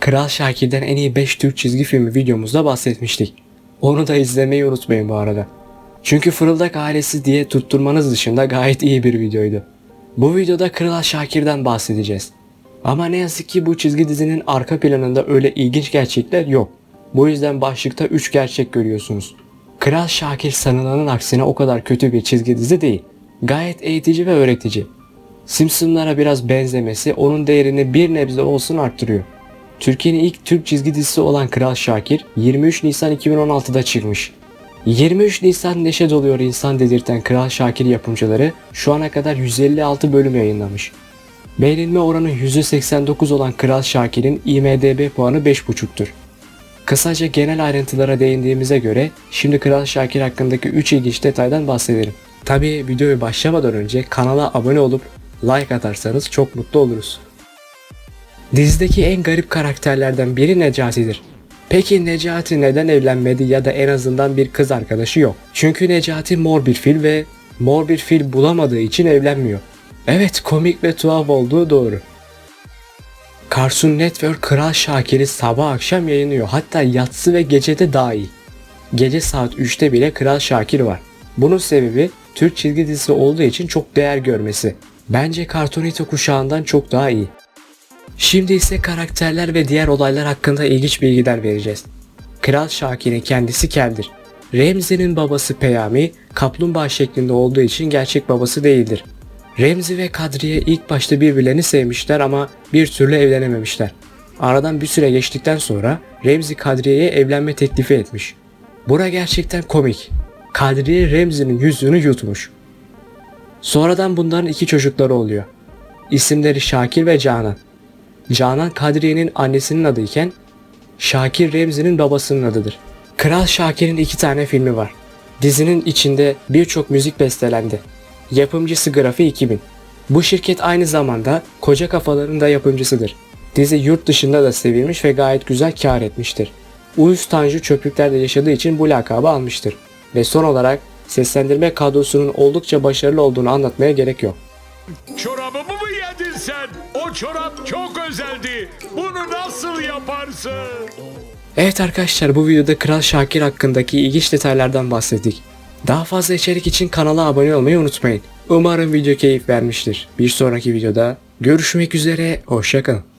Kral Şakir'den en iyi 5 Türk çizgi filmi videomuzda bahsetmiştik. Onu da izlemeyi unutmayın bu arada. Çünkü Fırıldak ailesi diye tutturmanız dışında gayet iyi bir videoydu. Bu videoda Kral Şakir'den bahsedeceğiz. Ama ne yazık ki bu çizgi dizinin arka planında öyle ilginç gerçekler yok. Bu yüzden başlıkta 3 gerçek görüyorsunuz. Kral Şakir sanılanın aksine o kadar kötü bir çizgi dizi değil. Gayet eğitici ve öğretici. Simpsonlara biraz benzemesi onun değerini bir nebze olsun arttırıyor. Türkiye'nin ilk Türk çizgi dizisi olan Kral Şakir 23 Nisan 2016'da çıkmış. 23 Nisan neşe doluyor insan dedirten Kral Şakir yapımcıları şu ana kadar 156 bölüm yayınlamış. Beğenilme oranı %89 olan Kral Şakir'in IMDB puanı 5.5'tür. Kısaca genel ayrıntılara değindiğimize göre şimdi Kral Şakir hakkındaki 3 ilginç detaydan bahsedelim. Tabi videoyu başlamadan önce kanala abone olup like atarsanız çok mutlu oluruz. Dizideki en garip karakterlerden biri Necati'dir. Peki Necati neden evlenmedi ya da en azından bir kız arkadaşı yok? Çünkü Necati mor bir fil ve mor bir fil bulamadığı için evlenmiyor. Evet komik ve tuhaf olduğu doğru. Cartoon Network Kral Şakir'i sabah akşam yayınlıyor. Hatta yatsı ve gecede dahil. Gece saat 3'te bile Kral Şakir var. Bunun sebebi Türk çizgi dizisi olduğu için çok değer görmesi. Bence Cartoonito kuşağından çok daha iyi. Şimdi ise karakterler ve diğer olaylar hakkında ilginç bilgiler vereceğiz. Kral Şakir'in kendisi Kel'dir. Remzi'nin babası Peyami, kaplumbağa şeklinde olduğu için gerçek babası değildir. Remzi ve Kadriye ilk başta birbirlerini sevmişler ama bir türlü evlenememişler. Aradan bir süre geçtikten sonra Remzi Kadriye'ye evlenme teklifi etmiş. Bura gerçekten komik. Kadriye Remzi'nin yüzünü yutmuş. Sonradan bunların iki çocukları oluyor. İsimleri Şakir ve Canan. Canan Kadriye'nin annesinin adıyken Şakir Remzi'nin babasının adıdır. Kral Şakir'in iki tane filmi var. Dizinin içinde birçok müzik bestelendi. Yapımcısı Grafi 2000. Bu şirket aynı zamanda Koca Kafaların da yapımcısıdır. Dizi yurt dışında da sevilmiş ve gayet güzel kar etmiştir. Uyuz Tanju çöplüklerde yaşadığı için bu lakabı almıştır. Ve son olarak seslendirme kadrosunun oldukça başarılı olduğunu anlatmaya gerek yok. Yedin sen? O çorap çok özeldi. Bunu nasıl yaparsın? Evet arkadaşlar bu videoda Kral Şakir hakkındaki ilginç detaylardan bahsettik. Daha fazla içerik için kanala abone olmayı unutmayın. Umarım video keyif vermiştir. Bir sonraki videoda görüşmek üzere, hoşçakalın.